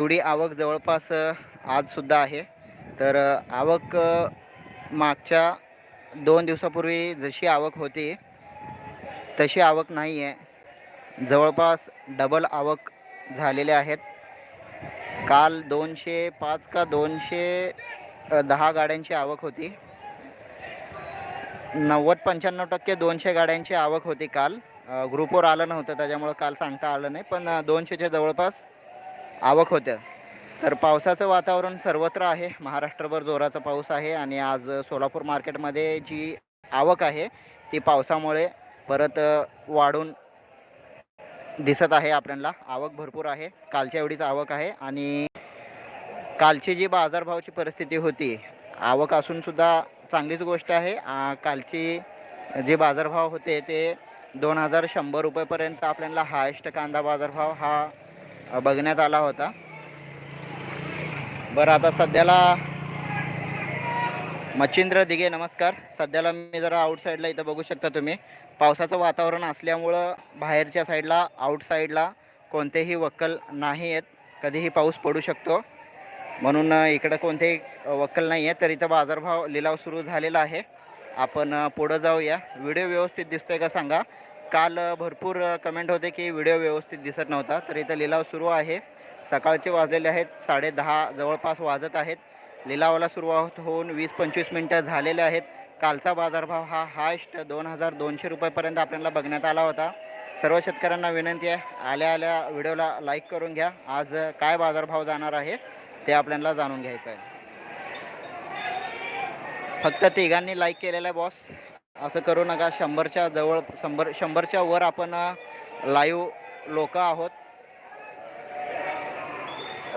थोडी आवक जवळपास आजसुद्धा आहे. तर आवक मागच्या दोन दिवसापूर्वी जशी आवक होती तशी आवक नाही आहे जवळपास डबल आवक झालेले आहेत. काल दोनशे पाच का दोनशे दहा गाड्यांची आवक होती. नव्वद पंच्याण्णव टक्के दोनशे गाड्यांची आवक होती काल. ग्रुपवर आलं नव्हतं त्याच्यामुळं काल सांगता आलं नाही. पण दोनशेच्या जवळपास आवक होत्या. तर पावसाचं वातावरण सर्वत्र आहे. महाराष्ट्रभर जोराचा पाऊस आहे आणि आज सोलापूर मार्केटमध्ये जी आवक आहे ती पावसामुळे परत वाढून दिसत आहे आपल्याला. आवक भरपूर आहे. कालच्या एवढीच आवक आहे आणि कालची जी बाजारभावाची परिस्थिती होती आवक असूनसुद्धा चांगलीच गोष्ट आहे. कालची जे बाजारभाव होते ते दोन हजार शंभर रुपयेपर्यंत आपल्याला हायस्ट कांदा बाजारभाव हा बघण्यात आला होता. बरं आता सध्याला मच्छिंद्र दिघे नमस्कार. सध्याला मी जरा आउटसाईडला इथं बघू शकता तुम्ही. पावसाचं वातावरण असल्यामुळं बाहेरच्या साईडला आउटसाईडला कोणतेही वक्कल नाही आहेत कधीही पाऊस पडू शकतो. म्हणून इकडं कोणतेही वक्कल नाही आहे तर इथं बाजारभाव लिलाव सुरू झालेला आहे. आपण पुढं जाऊया. व्हिडिओ व्यवस्थित दिसतोय का सांगा. काल भरपूर कमेंट होते की व्हिडिओ व्यवस्थित दिसत नव्हता. तर इथं लिलाव सुरू आहे. सकाळचे वाजलेले आहेत साडे दहा जवळपास वाजत आहेत. लिलावाला सुरुवात होऊन वीस पंचवीस मिनटं झालेले आहेत. कालचा बाजारभाव हा हायस्ट दोन हजार दोनशे रुपयेपर्यंत आपल्याला बघण्यात आला होता. सर्व शेतकऱ्यांना विनंती आहे आल्या आल्या व्हिडिओला लाईक करून घ्या. आज काय बाजारभाव जाणार आहे ते आपल्याला जाणून घ्यायचं आहे. फक्त तिघांनी लाईक केलेलं आहे बॉस असं करू नका. शंभरच्या जवळ शंभर शंभरच्या वर आपण लाईव्ह लोक आहोत.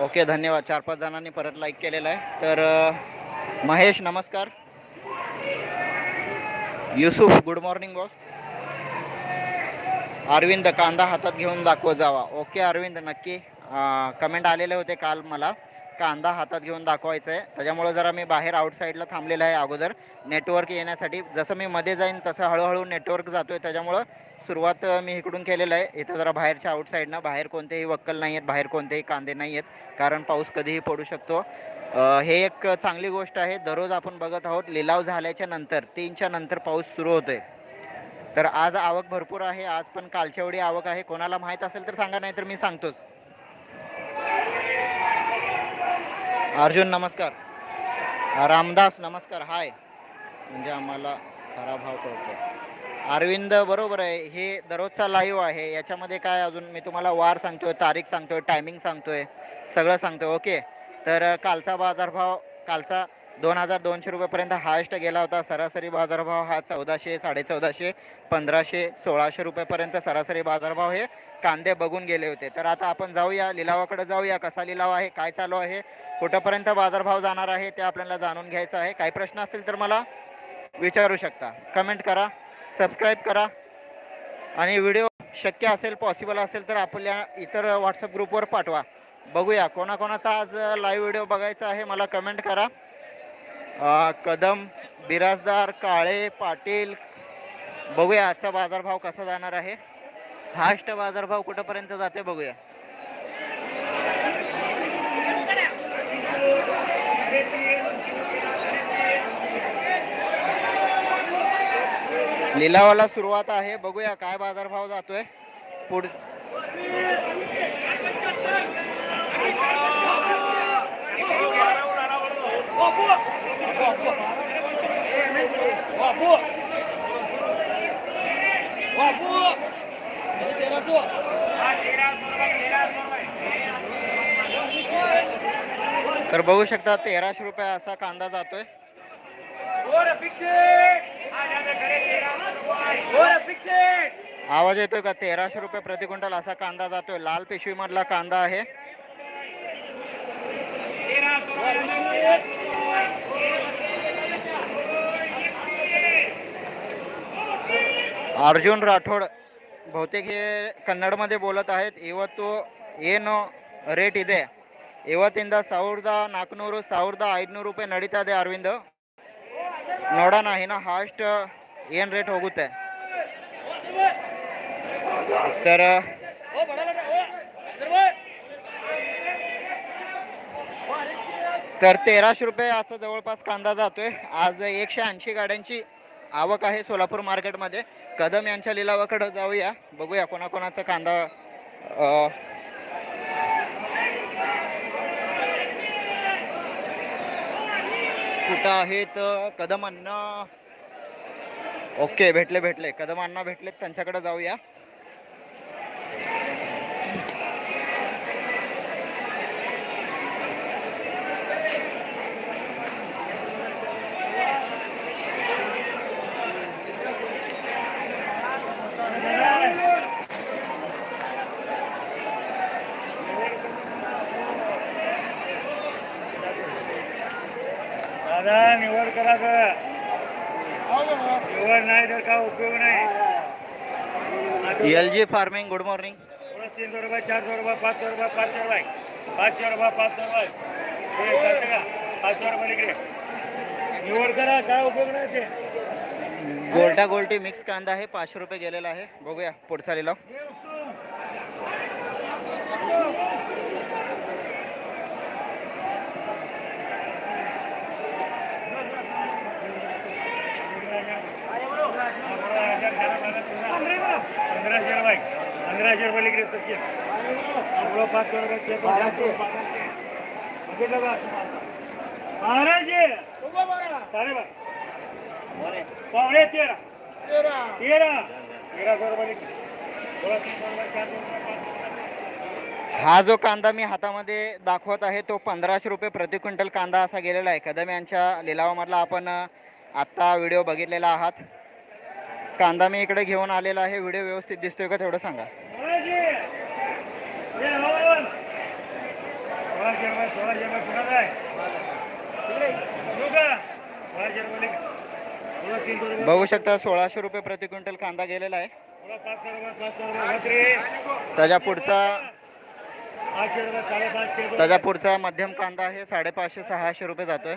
ओके धन्यवाद. चार पाच जणांनी परत लाईक केलेलं आहे. तर महेश नमस्कार. Yusuf good morning boss Arvind कांदा हातात घेऊन दाखव जावा. ओके अरविंद नक्की कमेंट आलेले होते काल मला. कांदा हातात घेऊन दाखवायचा आहे त्याच्यामुळं जरा मी बाहेर आउटसाईडला थांबलेला आहे अगोदर. नेटवर्क येण्यासाठी जसं मी मध्ये जाईन तसं हळूहळू नेटवर्क जातो आहे त्याच्यामुळं सुरुवात मी इकडून केलेलं आहे. इथं जरा बाहेरच्या आउटसाईडनं बाहेर कोणतेही वक्कल नाही आहेत बाहेर कोणतेही कांदे नाही आहेत कारण पाऊस कधीही पडू शकतो. हे एक चांगली गोष्ट आहे. दररोज आपण बघत आहोत लिलाव झाल्याच्यानंतर तीनच्या नंतर पाऊस सुरू होतोय. तर आज आवक भरपूर आहे. आज पण कालच्या एवढी आवक आहे. कोणाला माहीत असेल तर सांगा नाही तर मी सांगतोच. अर्जुन नमस्कार. रामदास नमस्कार. हाय. म्हणजे आम्हाला खरा भाव कळतो. अरविंद बरोबर आहे. हे दररोजचा लाईव्ह आहे. याच्यामध्ये काय अजून? मी तुम्हाला वार सांगतोय तारीख सांगतोय टायमिंग सांगतोय सगळं सांगतोय. ओके तर कालचा बाजारभाव कालचा दोन हजार दोनशे रुपयेपर्यंत हायस्ट गेला होता. सरासरी बाजारभाव हा चौदाशे साडेचौदाशे पंधराशे सोळाशे रुपयेपर्यंत सरासरी बाजारभाव हे कांदे बघून गेले होते. तर आता आपण जाऊया लिलावाकडे जाऊया. कसा लिलाव आहे काय चालू आहे कुठंपर्यंत बाजारभाव जाणार आहे ते आपल्याला जाणून घ्यायचं आहे. काही प्रश्न असतील तर मला विचारू शकता. कमेंट करा सबस्क्राईब करा आणि व्हिडिओ शक्य असेल पॉसिबल असेल तर आपल्या इतर व्हॉट्सअप ग्रुपवर पाठवा. बघूया कोणाकोणाचा आज लाईव्ह व्हिडिओ बघायचा आहे मला कमेंट करा. कदम बिराजदार काळे पाटील बघूया आजचा बाजारभाव कसा जाणार आहे हास्ट बाजारभाव कुठंपर्यंत जाते बघूया लिलावाला सुरुवात आहे बघूया काय बाजारभाव जातोय पुढ तर बघू शकता तेराशे रुपये असा कांदा जातोय. आवाज येतोय का? तेराशे रुपये प्रति क्विंटल असा कांदा जातोय. लाल पिशवी मधला कांदा आहे. अर्जुन राठोड बहुतेक हे कन्नडमध्ये बोलत आहेत ಇವತ್ತು ಏನು ರೇಟ್ ಇದೆ ಇವತ್ತಿಂದ ಸಾವಿರದ ನಾಲ್ಕುನೂರು ಸಾವಿರದ ಐದುನೂರು ರೂಪಾಯಿ ನಡೀತಾ ಇದೆ ಅರವಿಂದ್ ನೋಡೋಣ ಇನ್ನು ಹಾಸ್ಟ್ ಏನು ರೇಟ್ ಹೋಗುತ್ತೆ तर तर तेराशे रुपये असं जवळपास कांदा जातोय आज एकशे ऐंशी गाड्यांची आवक आहे सोलापूर मार्केटमध्ये. कदम यांच्या लिलावाकडं जाऊया. बघूया कोणाकोणाचा कांदा कुठं आहेत? कदम अण्णा. ओके भेटले भेटले. कदम अण्णा भेटलेत त्यांच्याकडे जाऊया. दादा निवड करा. निवड नाही तर का उपयोग नाही. L G farming good morning. तीनशे रुपये चारशे रुपये पाचशे रुपये पाचशे रुपये पाचशे रुपये पाचशे रुपये का? पाचशे रुपये इकडे निवड करा काय उपयोग नाही ते. गोल्टा गोल्टी मिक्स कांदा आहे पाचशे रुपये गेलेला आहे. बघूया पुढचा लिलाव. पंधराशे रुपये पंधराशे रुपये रुपये बाराशे पावणे तेरा तेरा तेरा रुपये हा जो कांदा मी हातामध्ये दाखवत आहे तो पंधराशे रुपये प्रति क्विंटल कांदा असा गेलेला आहे. कदम यांच्या लिलावामधला आपण आत्ता व्हिडिओ बघितलेला आहात. कांदा मी इकडे घेऊन आलेला आहे. व्हिडिओ व्यवस्थित दिसतोय का तेवढं सांगा. बघू शकता सोळाशे रुपये प्रति क्विंटल कांदा गेलेला आहे. त्याच्या पुढचा त्याच्या पुढचा मध्यम कांदा आहे. साडेपाचशे सहाशे रुपये जातोय.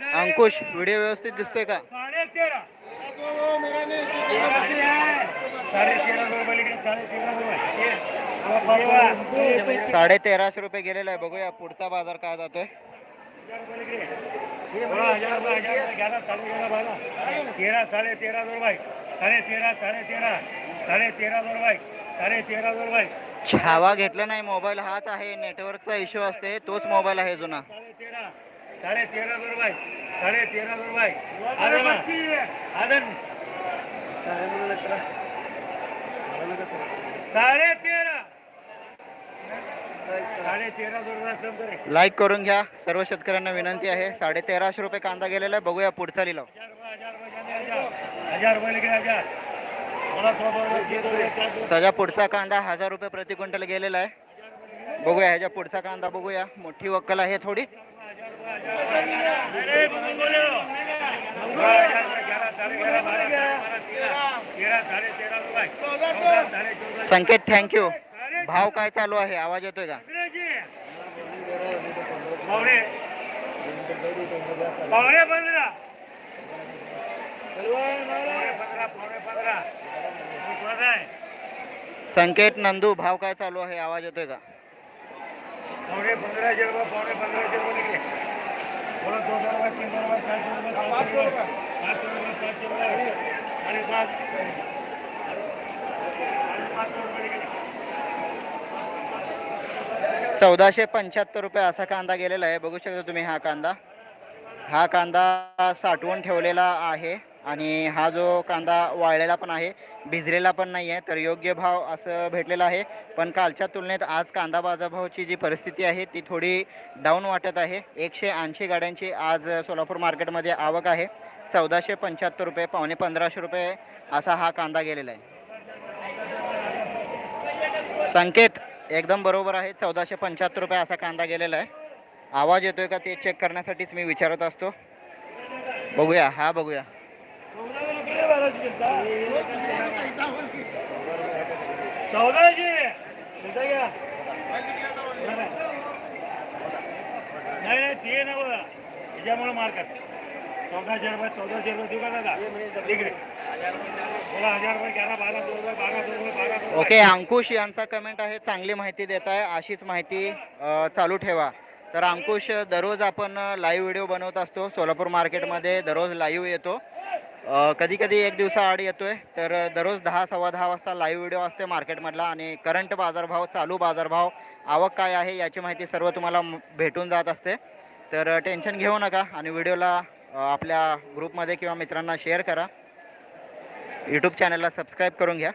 अंकुश व्हिडिओ व्यवस्थित दिसतोय का? साडे रुपये तेराशे रुपये गेलेला आहे. बघूया पुढचा बाजार काय जातोय. तेरा साडे तेरा रुपये साडे तेरा साडे तेरा साडे तेरा रुपये साडे तेरा रुपये छावा घेतला नाही. मोबाईल हाच आहे. नेटवर्कचा इश्यू असते. तोच मोबाईल आहे जुना. साडे तेरा रुपये साडे तेरा रुपये आदर आदर साडे तेरा लाईक करून घ्या. सर्व शेतकऱ्यांना विनंती आहे. साडे तेराशे रुपये कांदा गेलेला आहे. बघूया पुढचा लिलाव. त्याच्या पुढचा कांदा हजार रुपये प्रति क्विंटल गेलेला आहे. बघूया ह्याच्या पुढचा कांदा बघूया. मोठी वक्कल आहे थोडी. संकेत थँक्यू भाव काय चालू आहे? आवाज येतोय का? पावणे पंधरा संकेत नंदू भाव काय चालू आहे? आवाज येतोय का? पावणे पंधरा रुपये पावणे पंधराशे चौदाशे पंच्याहत्तर रुपये असा कांदा गेलेला आहे. बघू शकता तुम्ही हा कांदा. हा कांदा साठवून ठेवलेला आहे. आणि हा जो कांदा वाळलेला पण आहे भिजलेला पण नाही आहे तर योग्य भाव असं भेटलेला आहे. पण कालच्या तुलनेत आज कांदा बाजारभावाची जी परिस्थिती आहे ती थोडी डाऊन वाटत आहे. एकशे ऐंशी गाड्यांची आज सोलापूर मार्केटमध्ये आवक आहे. चौदाशे पंच्याहत्तर रुपये पावणे पंधराशे रुपये असा हा कांदा गेलेला आहे. संकेत एकदम बरोबर आहे चौदाशे पंच्याहत्तर रुपये असा कांदा गेलेला आहे. आवाज येतोय का ते चेक करण्यासाठीच मी विचारत असतो. बघूया हा बघूया. चौदाशे चिंता घ्या नाही नाही ते नव. त्याच्यामुळे मार्क चौदाशे रुपये चौदाशे रुपये देऊ का दादा? डिग्री. बोला हजार रुपये ग्यारा बारा दोन रुपये बारा दोन रुपये बारा दोन ओके अंकुश यांचा कमेंट आहे चांगली माहिती देत आहे. अशीच माहिती चालू ठेवा. तर अंकुश दररोज आपण लाईव्ह व्हिडिओ बनवत असतो. सोलापूर मार्केटमध्ये दररोज लाईव्ह येतो. कधी कधी एक दिवसाआड येतोय तर दररोज दहा सव्वा दहा वाजता लाईव्ह व्हिडिओ असते मार्केटमधला आणि करंट बाजारभाव चालू बाजारभाव आवक काय आहे याची माहिती सर्व तुम्हाला भेटून जात असते. तर टेन्शन घेऊ नका आणि व्हिडिओला आपल्या ग्रुपमध्ये किंवा मित्रांना शेअर करा. यूट्यूब चॅनलला सबस्क्राईब करून घ्या.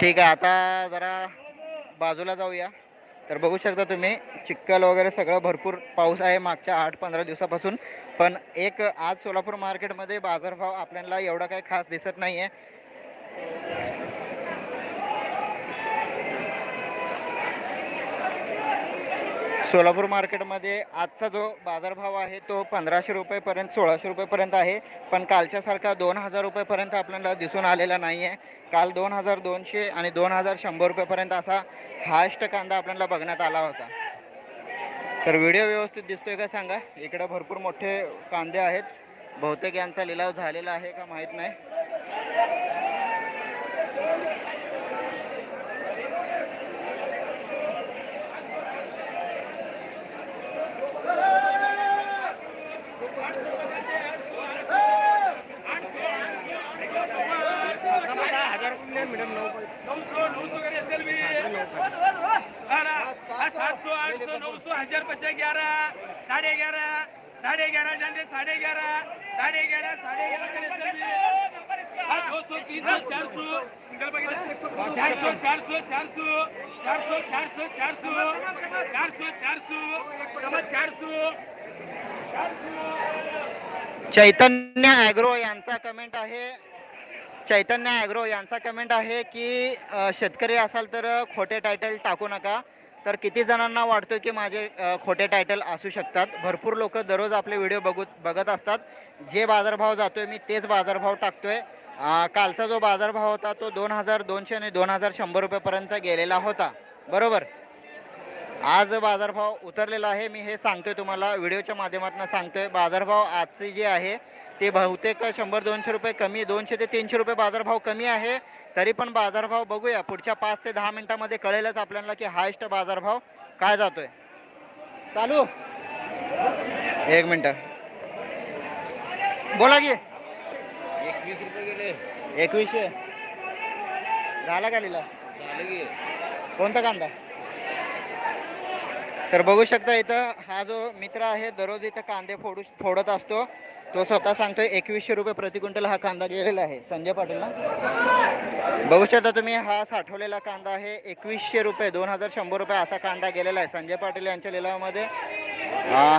ठीक आहे आता जरा बाजूला जाऊया. तर बघू शकता तुम्ही चिक्कल वगैरे सगळं भरपूर पाऊस आहे मागच्या आठ पंधरा दिवसापासून. पण एक आज सोलापूर मार्केटमध्ये बाजारभाव आपल्याला एवढा काही खास दिसत नाही आहे सोलापूर मार्केटमध्ये आजचा जो बाजारभाव आहे तो पंधराशे रुपयेपर्यंत सोळाशे रुपयेपर्यंत आहे. पण कालच्यासारखा दोन हजार रुपयेपर्यंत आपल्याला दिसून आलेला नाही आहे काल दोन हजार दोनशे आणि दोन हजार शंभर रुपयेपर्यंत असा हायस्ट कांदा आपल्याला बघण्यात आला होता. तर व्हिडिओ व्यवस्थित दिसतोय का सांगा? इकडं भरपूर मोठे कांदे आहेत. बहुतेक यांचा लिलाव झालेला आहे का माहीत नाही. हजार पचास ग्यारह साढ़े ग्यारह साढ़े ग्यारह जाने साढ़े ग्यारह साढ़े ग्यारह साढ़े ग्यारह दो सौ तीन सौ चार सौ सिंगल चार सौ चार सौ चार सौ चार सौ चार सौ चार सौ चार सौ चार सौ चार सौ चैतन्य ॲग्रो यांचा कमेंट आहे. चैतन्य ॲग्रो यांचा कमेंट आहे की शेतकरी असाल तर खोटे टायटल टाकू नका. तर किती जणांना वाटतो की माझे खोटे टायटल असू शकतात? भरपूर लोक दररोज आपले व्हिडिओ बघू बघत असतात. जे बाजारभाव जातोय मी तेच बाजारभाव टाकतोय. आहे कालचा जो बाजारभाव होता तो दोन हजार दोनशे आणि दोन हजार शंभर रुपयेपर्यंत गेलेला होता. बरोबर? आज बाजारभाव उतरलेला आहे. मी हे सांगतोय तुम्हाला. व्हिडिओच्या माध्यमातून सांगतोय. बाजारभाव आजचे जे आहे ते बहुतेक शंभर दोनशे रुपये कमी दोनशे ते तीनशे रुपये बाजारभाव कमी आहे. तरी पण बाजारभाव बघूया. पुढच्या पाच ते दहा मिनिटामध्ये कळेलच आपल्याला की हायस्ट बाजारभाव काय जातोय. चालू. एक मिनिट. बोला की. एकवीस रुपये गेले एकवीसशे. झाला का लिला झाले की. कोणता कांदा? तर बघू शकता इथं हा जो मित्र आहे दररोज इथं कांदे फोडू फोडत असतो. तो स्वतः सांगतोय एकवीसशे रुपये प्रति क्विंटल हा कांदा गेलेला आहे. संजय पाटील बघू शकता तुम्ही हा साठवलेला कांदा आहे एकवीसशे रुपये दोन हजार शंभर रुपये असा कांदा गेलेला आहे. संजय पाटील यांच्या लिलावामध्ये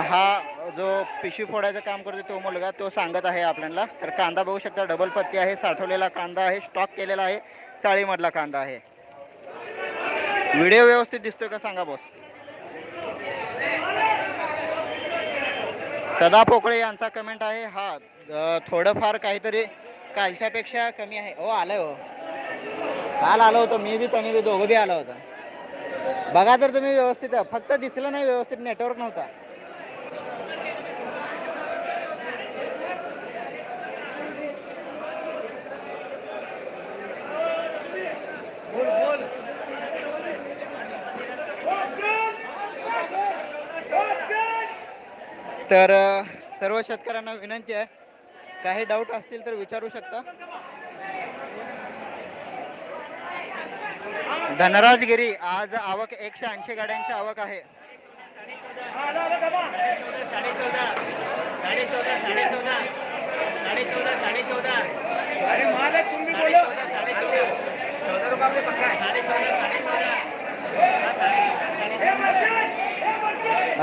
हा जो पिशवी फोडायचं काम करतो तो मुलगा तो सांगत आहे आपल्याला. तर कांदा बघू शकता डबल पत्ती आहे साठवलेला कांदा आहे स्टॉक केलेला आहे चाळीमधला कांदा आहे. व्हिडिओ व्यवस्थित दिसतोय का? सांगा बॉस सदा पोकळे यांचा कमेंट आहे. हा थोडंफार काहीतरी कालच्यापेक्षा कमी आहे. हो आलंय हो. काल आलो होतो. मी बी तुम्ही बी दोघं बी आला होता. बघा तर तुम्ही व्यवस्थित फक्त दिसलं नाही व्यवस्थित नेटवर्क नव्हता. तर सर्व शेतकऱ्यांना विनंती आहे. काही डाऊट असतील तर विचारू शकता. धनराजगिरी आज आवक एकशे ऐंशी गाड्यांची आवक आहे.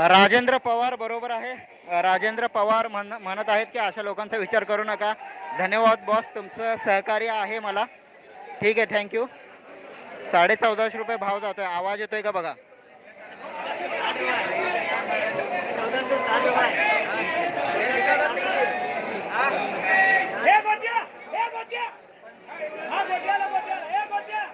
राजेंद्र पवार बरोबर आहे. राजेंद्र पवार म्हण म्हणत आहेत की अशा लोकांचा विचार करू नका. धन्यवाद बॉस तुमचं सहकार्य आहे मला. ठीक आहे थँक्यू साडे चौदाशे रुपये भाव जातोय. आवाज येतोय का बघा हे गोट्या हे गोट्या हा गोट्याला गोट्याला हे गोट्या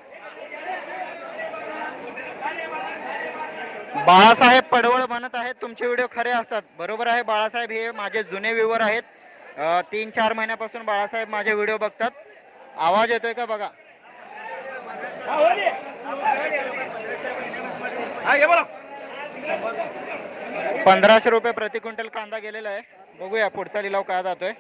बाळासाहेब पडवळ म्हणत आहेत तुमचे व्हिडिओ खरे असतात. बरोबर आहे बाळासाहेब हे माझे जुने व्ह्यूवर आहेत. तीन चार महिन्यापासून बाळासाहेब माझे व्हिडिओ बघतात. आवाज येतोय का बघा? पंधराशे रुपये प्रति क्विंटल कांदा गेलेला आहे. बघूया पुढचा लिलाव काय जातोय.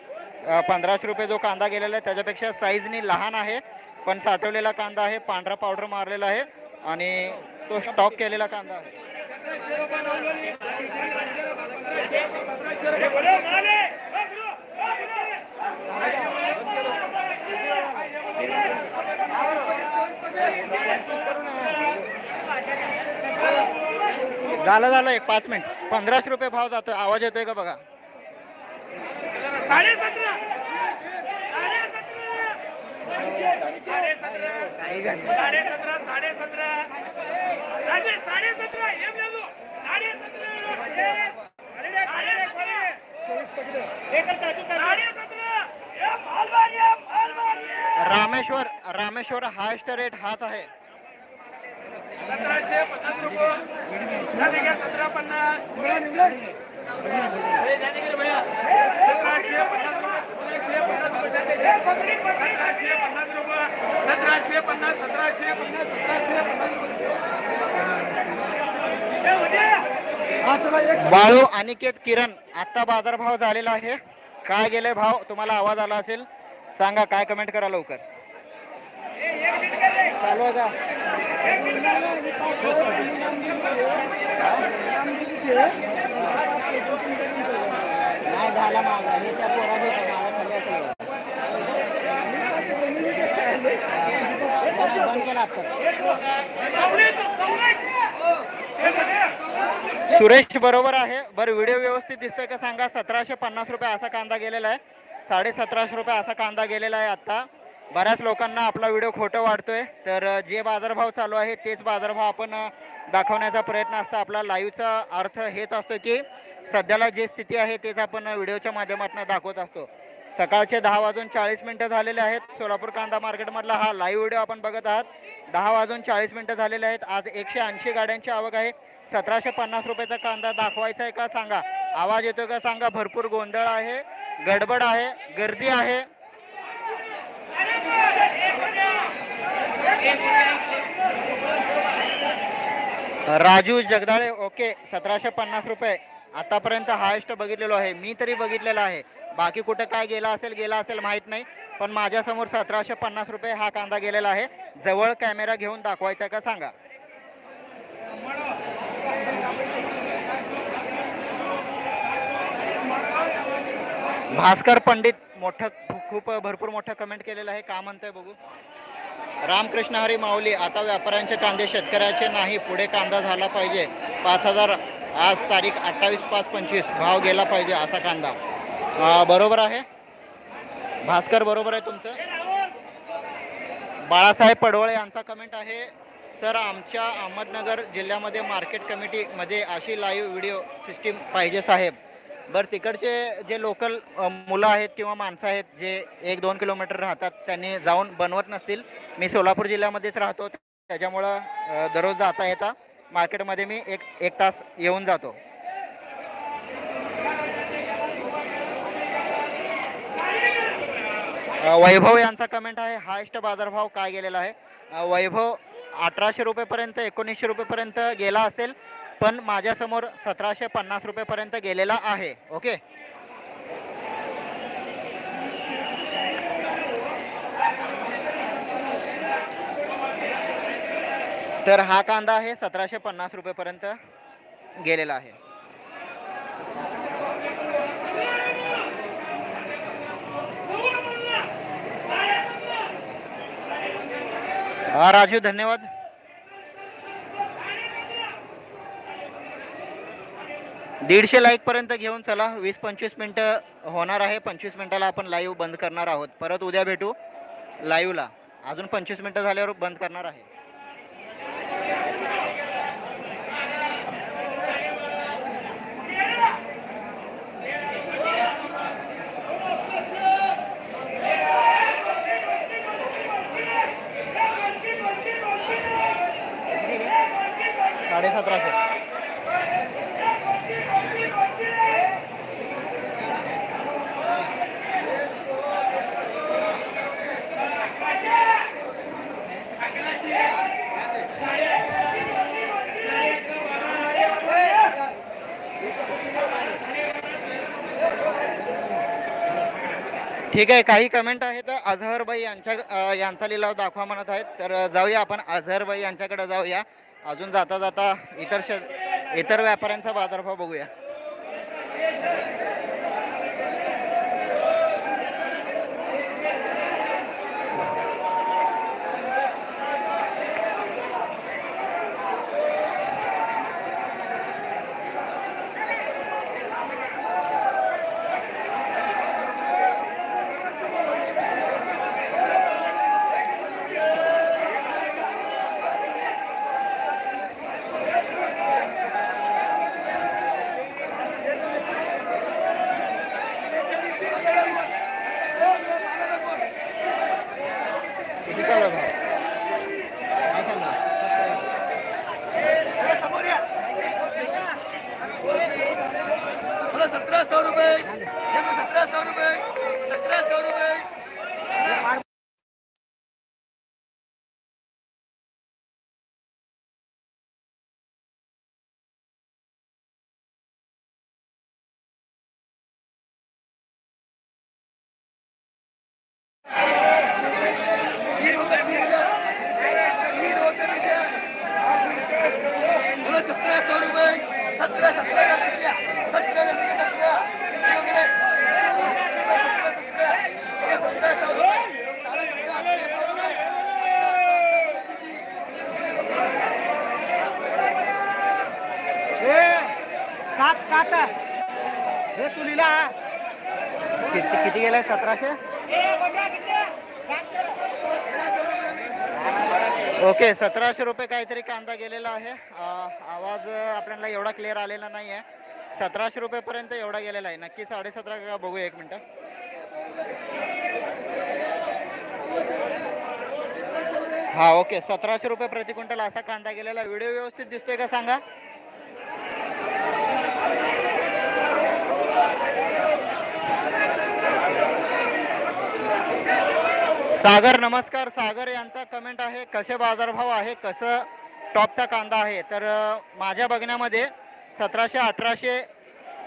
पंधराशे रुपये जो कांदा गेलेला आहे त्याच्यापेक्षा साईजनी लहान आहे. पण साठवलेला कांदा आहे पांढरा पावडर मारलेला आहे. आणि तो स्टॉक केलेला कांदा आहे. झालं झालं एक पाच मिनिट. पंधराशे रुपये भाव जातोय. आवाज येतोय का बघा? साडे सतरा साडे सतरा रामेश्वर रामेश्वर हायस्ट रेट हाच आहे. सतराशे पन्नास रुपये. सतरा पन्नास. सतराशे पन्नास रुपये सतराशे पन्नास रुपये. सतराशे पन्नास रुपये. सतराशे पन्नास सतराशे पन्नास सतराशे पन्नास बाळू अनिकेत किरण आता बाजारभाव झालेला आहे. काय गेले भाव? तुम्हाला आवाज आला असेल. सांगा काय कमेंट करा लवकर. चालू आहे का? नाही झाला माझा. हे त्या पोराचं होतं. माझा खाली असेल बंद केला आता. सुरेश बरोबर आहे. बरं व्हिडिओ व्यवस्थित दिसतोय का सांगा? सतराशे पन्नास रुपये असा कांदा गेलेला आहे. साडे सतराशे रुपये असा कांदा गेलेला आहे आत्ता. बऱ्याच लोकांना आपला व्हिडिओ खोटं वाटतोय. तर जे बाजारभाव चालू आहे तेच बाजारभाव आपण दाखवण्याचा प्रयत्न असतो. आपला लाईव्हचा अर्थ हेच असतो की सध्याला जे स्थिती आहे तेच आपण व्हिडिओच्या माध्यमातून दाखवत असतो. सकाळचे दहा वाजून चाळीस मिनटं झालेले आहेत. सोलापूर कांदा मार्केटमधला हा लाईव्ह व्हिडिओ आपण बघत आहात. दहा वाजून चाळीस मिनटं झालेले आहेत. आज एकशे ऐंशी गाड्यांची आवक आहे. सतराशे पन्नास रुपयाचा कांदा दाखवायचा आहे का सांगा? आवाज येतो का सांगा? भरपूर गोंधळ आहे गडबड आहे गर्दी आहे. राजू जगदाळे ओके सतराशे पन्नास रुपये. आतापर्यंत हायस्ट बघितलेलो आहे. मी तरी बघितलेला आहे. बाकी कुठे काय गेला असेल गेला असेल माहीत नाही. पण माझ्यासमोर सतराशे पन्नास रुपये हा कांदा गेलेला आहे. जवळ कॅमेरा घेऊन दाखवायचा का सांगा? भास्कर पंडित मोठं खूप भरपूर मोठं कमेंट केलेलं आहे. का म्हणतंय बघू? रामकृष्ण हरी माऊली आता व्यापाऱ्यांचे कांदे शेतकऱ्याचे नाही पुढे कांदा झाला पाहिजे. पाच हजार आज तारीख अठ्ठावीस पाच पंचवीस भाव गेला पाहिजे असा कांदा. बरोबर आहे? भास्कर बरोबर आहे तुमचं? बाळासाहेब पडवळे यांचा कमेंट आहे. सर आमच्या अहमदनगर जिल्ह्यामध्ये मार्केट कमिटीमध्ये अशी लाईव्ह व्हिडिओ सिस्टीम पाहिजे साहेब. बरं तिकडचे जे लोकल मुलं आहेत किंवा माणसं आहेत जे एक दोन किलोमीटर राहतात त्यांनी जाऊन बनवत नसतील. मी सोलापूर जिल्ह्यामध्येच राहतो त्याच्यामुळं दररोज जाता येता मार्केटमध्ये मी एक एक तास येऊन जातो. वैभव यांचा कमेंट आहे हायस्ट बाजारभाव काय गेलेला आहे? वैभव अठराशे रुपयेपर्यंत एकोणीसशे रुपयेपर्यंत गेला असेल. पण माझ्यासमोर सतराशे पन्नास रुपयेपर्यंत गेलेला आहे. ओके? तर हा कांदा आहे सतराशे पन्नास रुपयेपर्यंत गेलेला आहे. हा राजू धन्यवाद. दीडशे लाईक पर्यंत घेऊन चला. वीस पंचवीस मिनटं होणार आहे. पंचवीस मिनिटाला आपण लाईव्ह बंद करणार आहोत. परत उद्या भेटू लाईव्हला अजून पंचवीस मिनटं झाल्यावर बंद करणार आहे साडे सतराशे ठीक आहे काही कमेंट आहेत. अझहरबाई यांच्या यांचा लिलाव दाखवा म्हणत आहेत. तर जाऊया आपण. अझहरबाई यांच्याकडे जाऊया. अजून जाता जाता इतर श इतर व्यापाऱ्यांचा बाजारभाव बघूया. किती चालू आहे भाव काय चालला सतरा सौ रुपये सतरा सौ रुपये सतरा सौ रुपये बोलो सतरा सौ रुपये सतरा सतरा का सतरा सतरा का सतरा कितने हो गए सतरा सौ रुपये साढ़े सतरा अठारह सौ रुपये सात सात हे तुलीला किती किती गेलाय? सतराशे? ओके सतराशे रुपये काहीतरी कांदा गेलेला आहे. आवाज आपल्याला एवढा क्लिअर आलेला नाही आहे सतराशे रुपयेपर्यंत एवढा गेलेला आहे. नक्की साडेसतरा का बघू एक मिनटं. हा ओके. सतराशे रुपये प्रति क्विंटल असा कांदा गेलेला व्हिडिओ व्यवस्थित दिसतोय का सांगा? सागर नमस्कार. सागर यांचा कमेंट आहे कसे बाजारभाव आहे कसं टॉपचा कांदा आहे? तर माझ्या बघण्यामध्ये सतराशे अठराशे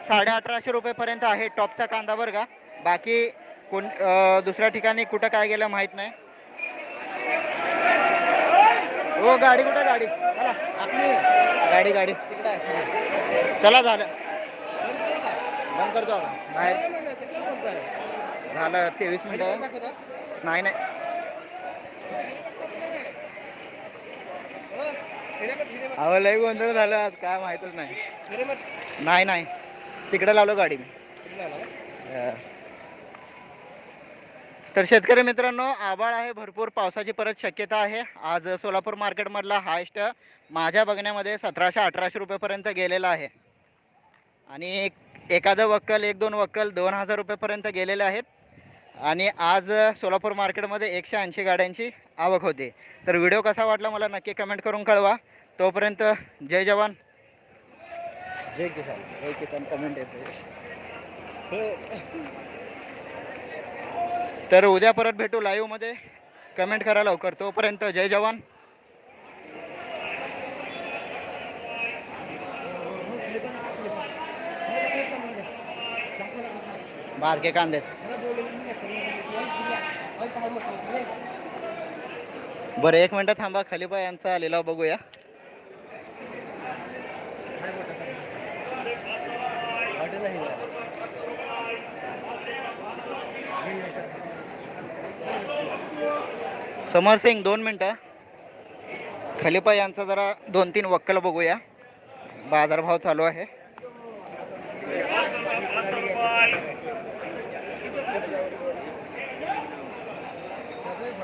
साडे अठराशे रुपयेपर्यंत आहे टॉपचा कांदा बरं का. बाकी कोण दुसऱ्या ठिकाणी कुठं काय गेलं माहीत नाही. हो गाडी कुठं गाडी? चला आपली. गाडी गाडी. चला झालं. बंद करतो आता. बाहेर. झालं तेवीस मिनिटं. नाही नाही. अहो लय गोंधळ झालं आज काय माहीतच नाही. नाही नाही. तिकडे लावलं गाडी मी. तर शेतकरी मित्रांनो आबाळ आहे भरपूर पावसाची परत शक्यता आहे. आज सोलापूर मार्केटमधला हायस्ट माझ्या बघण्यामध्ये सतराशे अठराशे रुपयेपर्यंत गेलेला आहे. आणि एक एखादं वक्कल एक दोन वक्कल दोन हजार रुपयेपर्यंत गेलेले आहेत. आणि आज सोलापूर मार्केटमध्ये एकशे ऐंशी गाड्यांची आवक होते. तर व्हिडिओ कसा वाटला मला नक्की कमेंट करून कळवा. तोपर्यंत जय जवान. जय किसान. जय किसान. कमेंट येते. तर उद्या परत भेटू लाईव्हमध्ये कमेंट करा लवकर. तोपर्यंत जय जवान. बारके कांदे. बरं एक मिनटं थांबा खलिफा यांचा लिलाव बघूया. समर सिंग दोन मिनटं. खलिफा यांचा जरा दोन तीन वक्कल बघूया. बाजारभाव चालू आहे.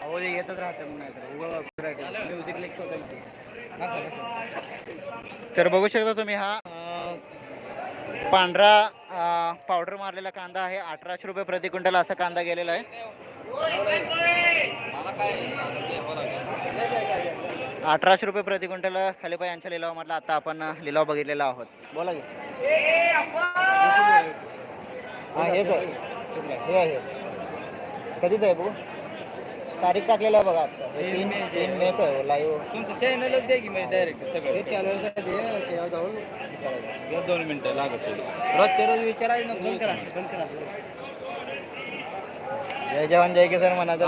अहो येतच राहतं मग तर बघू शकता तुम्ही हा पांढरा पावडर मारलेला कांदा आहे. अठराशे रुपये प्रति क्विंटल असा कांदा गेलेला आहे. अठराशे रुपये प्रति क्विंटल खालीपाई यांच्या लिलावामधला आता आपण लिलाव बघितलेला आहोत. बोला की. हा हेच आहे. हे आहे. कधीच आहे बघू. तारीख टाकलेला आहे बघा आता. हे तीन तीन मेच आहे लाईव्ह तुमचं चॅनलच द्या की म्हणजे डायरेक्ट सगळं. हे चालू जाऊन दोन मिनिटं लागत थोडी रोजच्या रोज विचारायचं ना जय जवान जय किसान म्हणा जरा